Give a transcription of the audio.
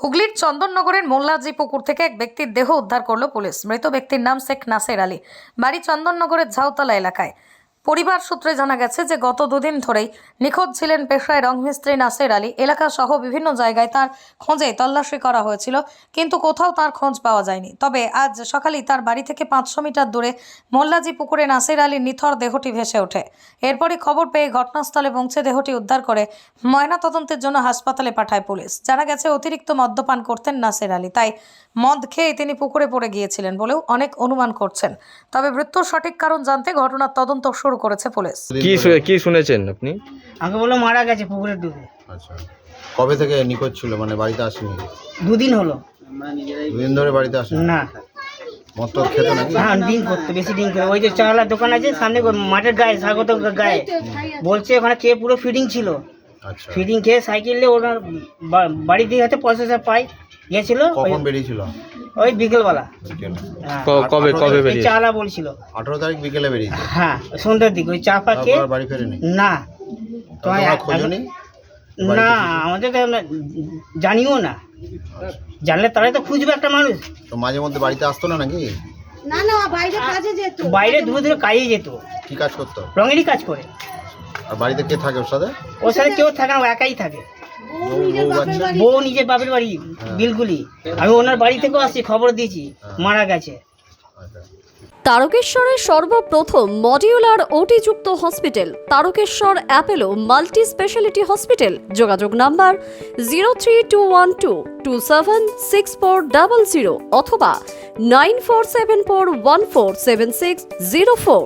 হুগলির চন্দননগরের মোল্লাজি পুকুর থেকে এক ব্যক্তির দেহ উদ্ধার করল পুলিশ। মৃত ব্যক্তির নাম শেখ নাসের আলী। বাড়ি চন্দননগরের ঝাউতলা এলাকায়। পরিবার সূত্রে জানা গেছে যে গত দুদিন ধরেই নিখোঁজ ছিলেন পেশায় রংমিস্ত্রি নাসের আলী। এলাকা সহ বিভিন্ন জায়গায় তার খোঁজে তল্লাশি করা হয়েছিল, কিন্তু কোথাও তার খোঁজ পাওয়া যায়নি। তবে আজ সকালেই তার বাড়ি থেকে পাঁচশো মিটার দূরে মোল্লাজি পুকুরে নাসের আলীর নিথর দেহটি ভেসে ওঠে। এরপরই খবর পেয়ে ঘটনাস্থলে পৌঁছে দেহটি উদ্ধার করে ময়নাতদন্তের জন্য হাসপাতালে পাঠায় পুলিশ। জানা গেছে, অতিরিক্ত মদ্যপান করতেন নাসের আলী। তাই মদ খেয়ে তিনি পুকুরে পড়ে গিয়েছিলেন বলেও অনেক অনুমান করছেন। তবে মৃত্যুর সঠিক কারণ জানতে ঘটনার তদন্ত শুরু করেছে পুলিশ। কি শু- কি শুনেছেন আপনি? আমাকে বলল মারা গেছে পুকুরে ডুবে আচ্ছা। কবে থেকে নিখোঁজ ছিল? মানে বাড়িতে আসেনি? দুদিন হলো। দুদিন ধরে বাড়িতে আসেনি? না। মদ টদ খেতো নাকি? হ্যাঁ ডিম করতো বেশি ডিম করে ওই যে চালার দোকান আছে সামনে মাঠের গায়ে স্বাগত গায়ে। বলছে ওখানে খেয়ে পুরো ফিডিং ছিল। আচ্ছা। ফিডিং খেয়ে সাইকেল নিয়ে ওনার বা- বাড়ি দিয়ে হাতে পয়সা পাই গেছিল কখন বেরিয়েছিল? ওই বিকেলবেলা। বিকেলে। হ্যাঁ কবে কবে বেরিয়ে চালা বলছিল। আঠারো তারিখ বিকেলে বেরিয়েছে হ্যাঁ সন্ধ্যার দিকে ওই চা ফা খেয়ে বাড়ি ফেরেনি? না। তোমরা তোমার খোঁজনি না? আমাদের তো আমরা জানিও না। জানলে তারাই তো খুঁজবে একটা মানুষ। তো মাঝে মধ্যে বাড়িতে আসতো না নাকি? না না বাইরে কাজে যেত। বাইরে দূরে দূরে কাজে যেত। কি কাজ করতো? রঙেরই কাজ করে। আর বাড়িতে কে থাকে ওর সাথে? ওর সাথে কেউ থাকে না ও একাই থাকে। বউ নিজের বাপের বাড়ি? বিলগুলি আমি ওনার বাড়ি থেকেও আসছি খবর দিয়েছি মারা গেছে। আচ্ছা। তারকেশ্বরের সর্বপ্রথম modular ওটিযুক্ত hospital Tarakeswar Apollo multi speciality hospital যোগাযোগ number zero three two one two two seven six four double zero অথবা nine four seven four one four seven six zero four